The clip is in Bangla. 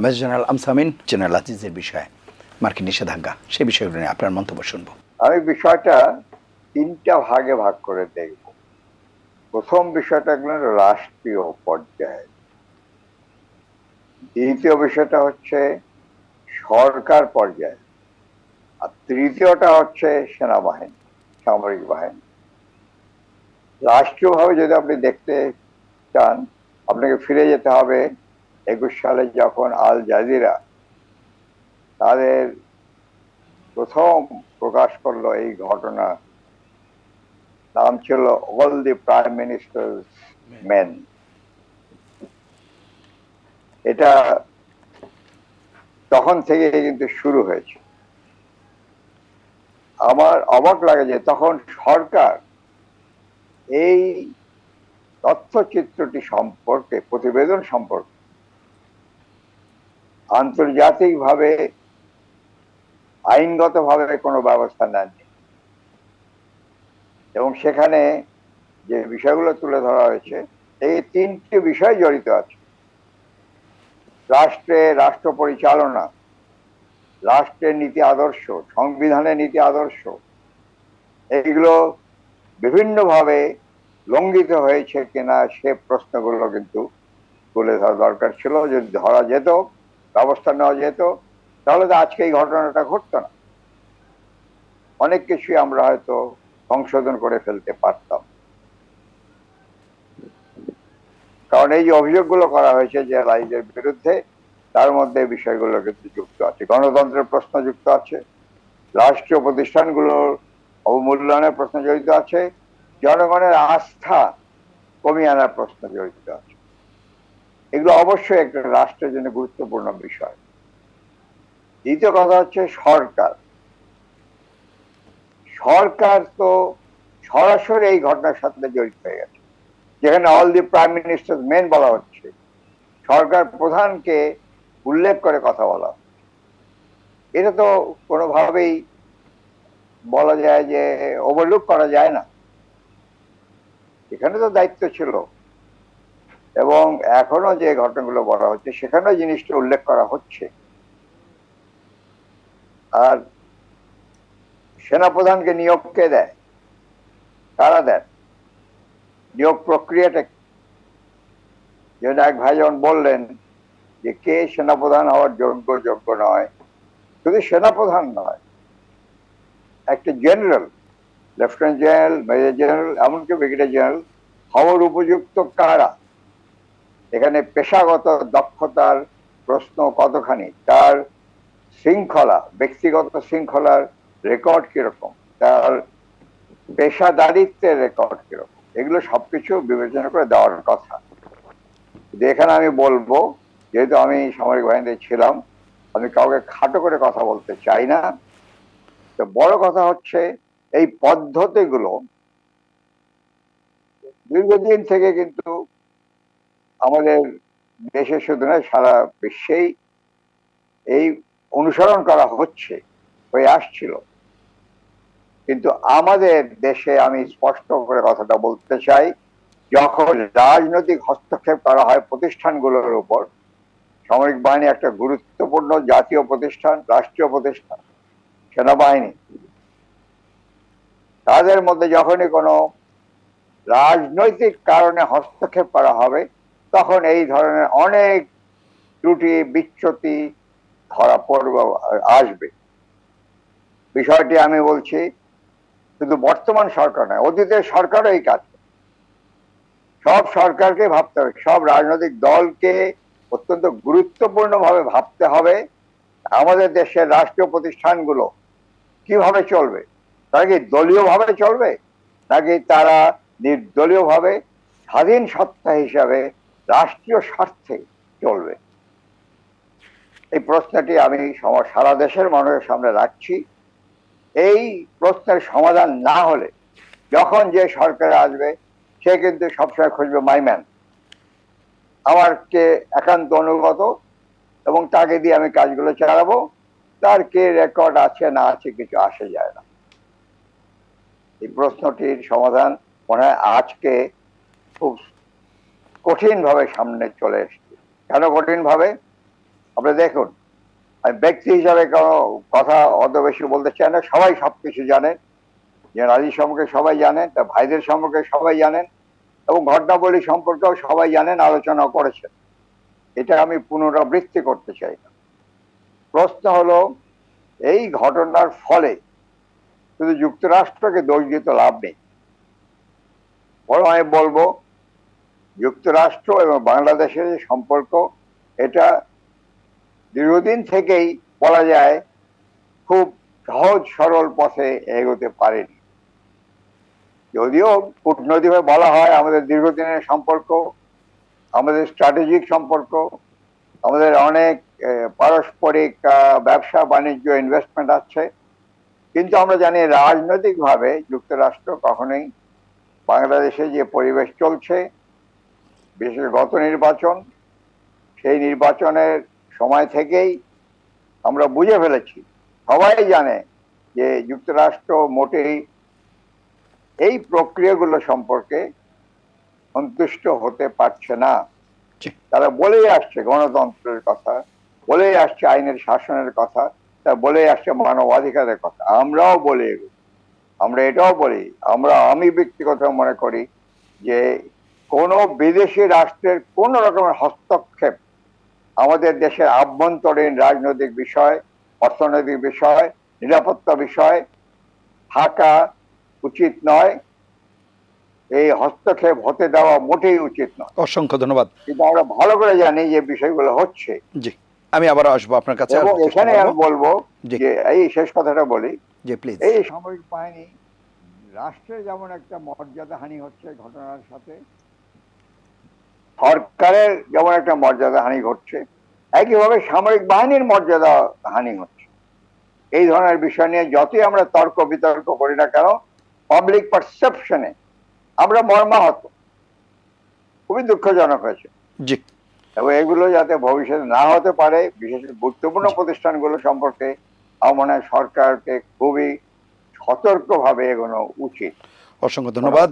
মেজর জেনারেল আমসামিন, জেনারেল আজিজের বিষয়ে মার্কিন নিষেধাজ্ঞা, সেই বিষয়গুলো নিয়ে আপনার মন্তব্য শুনব। আমি বিষয়টা তিনটা ভাগে ভাগ করে দেখব। প্রথম বিষয়টা হলো রাষ্ট্রীয় পর্যায়ে। দ্বিতীয় বিষয়টা হচ্ছে সরকার পর্যায়ে। আর তৃতীয়টা হচ্ছে সেনাবাহিনী, সামরিক বাহিনী। রাষ্ট্রীয়ভাবে যদি আপনি দেখতে চান, আপনাকে ফিরে যেতে হবে একুশ সালে যখন আল জাজিরা তাদের প্রথম প্রকাশ করল এই ঘটনা, নাম ছিল all the prime minister men. এটা তখন থেকে কিন্তু শুরু হয়েছে। আমার অবাক লাগে যে তখন সরকার এই তথ্যচিত্রটি সম্পর্কে, প্রতিবেদন সম্পর্কে আন্তর্জাতিকভাবে, আইনগতভাবে কোনো ব্যবস্থা নেননি। এবং সেখানে যে বিষয়গুলো তুলে ধরা হয়েছে, এই তিনটি বিষয় জড়িত আছে। রাষ্ট্রে রাষ্ট্র পরিচালনা, রাষ্ট্রের নীতি আদর্শ, সংবিধানের নীতি আদর্শ, এইগুলো বিভিন্নভাবে লঙ্ঘিত হয়েছে কিনা সে প্রশ্নগুলো কিন্তু তুলে ধরা দরকার ছিল। যদি ধরা যেত ব্যবস্থা নেওয়া যেত, তাহলে তো আজকে এই ঘটনাটা ঘটতো না। অনেক কিছুই আমরা হয়তো সংশোধন করে ফেলতে পারতাম। কারণ এই যে অভিযোগগুলো করা হয়েছে যে রাইজের বিরুদ্ধে, তার মধ্যে বিষয়গুলো কিন্তু যুক্ত আছে। গণতন্ত্রের প্রশ্ন যুক্ত আছে, রাষ্ট্রীয় প্রতিষ্ঠানগুলোর অবমূল্যায়নের প্রশ্ন জড়িত আছে, জনগণের আস্থা কমিয়ে আনার প্রশ্ন জড়িত আছে। এগুলো অবশ্যই একটা রাষ্ট্রের জন্য গুরুত্বপূর্ণ বিষয়। দ্বিতীয় কথা হচ্ছে সরকার। সরকার তো সরাসরি এই ঘটনার সাথে জড়িত হয়ে গেছে। যেখানে all the prime minister men বলা হচ্ছে। সরকার প্রধানকে উল্লেখ করে কথা বলা এটা তো কোনোভাবেই বলা যায় যে ওভারলুক করা যায় না। এখানে তো দায়িত্ব ছিল। এবং এখনও যে ঘটনাগুলো বলা হচ্ছে, সেখানেও জিনিসটা উল্লেখ করা হচ্ছে। আর সেনাপ্রধানকে নিয়োগ কে দেয়? কারা দেন? নিয়োগ প্রক্রিয়াটা? যেন এক ভাই যখন বললেন যে, কে সেনাপ্রধান হওয়ার যোগ্য যোগ্য নয়, শুধু সেনাপ্রধান নয়, একটা general, lieutenant general, major general, এমনকি ব্রিগেডিয়ার জেনারেল, হওয়ার উপযুক্ত কারা? এখানে পেশাগত দক্ষতার প্রশ্ন কতখানি? তার শৃঙ্খলা, ব্যক্তিগত শৃঙ্খলার রেকর্ড কীরকম? তার পেশাদারিত্বের রেকর্ড কীরকম? এগুলো সবকিছু বিবেচনা করে দেওয়ার কথা। এখানে আমি বলব, যেহেতু আমি সামরিক বাহিনীতে ছিলাম, আমি কাউকে খাটো করে কথা বলতে চাই না। তো বড় কথা হচ্ছে, এই পদ্ধতিগুলো দীর্ঘদিন থেকে কিন্তু আমাদের দেশে শুধু নয়, সারা বিশ্বেই এই অনুসরণ করা হচ্ছে, হয়ে আসছিল। কিন্তু আমাদের দেশে আমি স্পষ্ট করে কথাটা বলতে চাই, যখন রাজনৈতিক হস্তক্ষেপ করা হয় প্রতিষ্ঠানগুলোর উপর, সামরিক বাহিনী একটা গুরুত্বপূর্ণ জাতীয় প্রতিষ্ঠান, রাষ্ট্রীয় প্রতিষ্ঠান, সেনাবাহিনী, তাদের মধ্যে যখনই কোনো রাজনৈতিক কারণে হস্তক্ষেপ করা হবে তখন এই ধরনের অনেক ত্রুটি, বিচ্যুতি, ধরা পড়বে, আসবে। বিষয়টি আমি বলছি, শুধু বর্তমান সরকার নয়, অতীতের সরকারও এই কাজ সব সরকারকে ভাবতে হবে, সব রাজনৈতিক দলকে অত্যন্ত গুরুত্বপূর্ণ ভাবে ভাবতে হবে, আমাদের দেশের রাষ্ট্রীয় প্রতিষ্ঠানগুলো কীভাবে চলবে? তারা কি দলীয় ভাবে চলবে? নাকি তারা নির্দলীয় ভাবে স্বাধীন সত্তা হিসাবে রাষ্ট্রীয় স্বার্থে চলবে। এই প্রশ্নটি আমি সারা দেশের মানুষের সামনে রাখছি। এই প্রশ্নের সমাধান না হলে, যখন যে সরকার আসবে, সে কিন্তু সবসময় খুঁজবে মাইম্যান আমার কে একান্ত অনুগত এবং তাকে দিয়ে আমি কাজগুলো চালাবো। তার কে রেকর্ড আছে না আছে কিছু আসে যায় না। এই প্রশ্নটির সমাধান মনে হয় আজকে খুব কঠিন ভাবে সামনে চলে এসছে। কেন কঠিন ভাবে আপনি দেখুন, আমি ব্যক্তি হিসাবে কোনো কথা অত বেশি বলতে চাই না, সবাই সবকিছু জানেন যে রাজির সম্পর্কে সবাই জানেন তার ভাইদের সম্পর্কে সবাই জানেন, এবং ঘটনাবলী সম্পর্কেও সবাই জানেন আলোচনা করেছেন। এটা আমি পুনরাবৃত্তি করতে চাই না। প্রশ্ন হলো, এই ঘটনার ফলে শুধু যুক্তরাষ্ট্রকে দোষ দিতে লাভ নেই। বরং আমি বলব যুক্তরাষ্ট্র এবং বাংলাদেশের যে সম্পর্ক, এটা দীর্ঘদিন থেকেই বলা যায় খুব সহজ, সরল পথে এগোতে পারেনি। যদিও কূটনৈতিকভাবে বলা হয় আমাদের দীর্ঘদিনের সম্পর্ক, আমাদের স্ট্র্যাটেজিক সম্পর্ক, আমাদের অনেক পারস্পরিক ব্যবসা, বাণিজ্য ইনভেস্টমেন্ট আছে। কিন্তু আমরা জানি রাজনৈতিকভাবে যুক্তরাষ্ট্র কখনোই বাংলাদেশে যে পরিবেশ চলছে বিশেষ গত নির্বাচন সেই নির্বাচনের সময় থেকেই আমরা বুঝে ফেলেছি। সবাই জানে যে যুক্তরাষ্ট্র মোটেই এই প্রক্রিয়াগুলো সম্পর্কে সন্তুষ্ট হতে পারছে না। তারা বলেই আসছে গণতন্ত্রের কথা বলেই আসছে আইনের শাসনের কথা তা বলেই আসছে মানবাধিকারের কথা। আমরাও বলি আমরা এটাও বলি আমরা আমি ব্যক্তিগত মনে করি যে কোনো বিদেশি রাষ্ট্রের কোন রকমের হস্তক্ষেপ আমাদের দেশের আভ্যন্তরীণ রাজনৈতিক বিষয় অর্থনৈতিক বিষয় নিরাপত্তা বিষয় থাকা উচিত নয়। এই হস্তক্ষেপ হতে দেওয়া মোটেই উচিত নয়। অসংখ্য ধন্যবাদ। কিন্তু আমরা ভালো করে জানি যে বিষয়গুলো হচ্ছে। জি আমি আবার আসব আপনার কাছে এবং এখানে আমি বলব যে এই শেষ কথাটা বলি। যে প্লিজ এই সামরিক বাহিনী রাষ্ট্রের যেমন একটা মর্যাদা হানি হচ্ছে ঘটনার সাথে সরকারের যেমন একটা মর্যাদা হানি ঘটছে একইভাবে সামরিক বাহিনীর মর্যাদা হানি হচ্ছে। এই ধরনের বিষয় নিয়ে যতই আমরা তর্ক বিতর্ক করি না কেন পাবলিক পারসেপশনে আমরা মর্মাহত। খুবই দুঃখজনক হয়েছে। জি। এবং এগুলো যাতে ভবিষ্যতে না হতে পারে বিশেষ করে গুরুত্বপূর্ণ প্রতিষ্ঠানগুলো সম্পর্কে আমার মনে হয় সরকারকে খুবই সতর্কভাবে এগোনো উচিত। অসংখ্য ধন্যবাদ।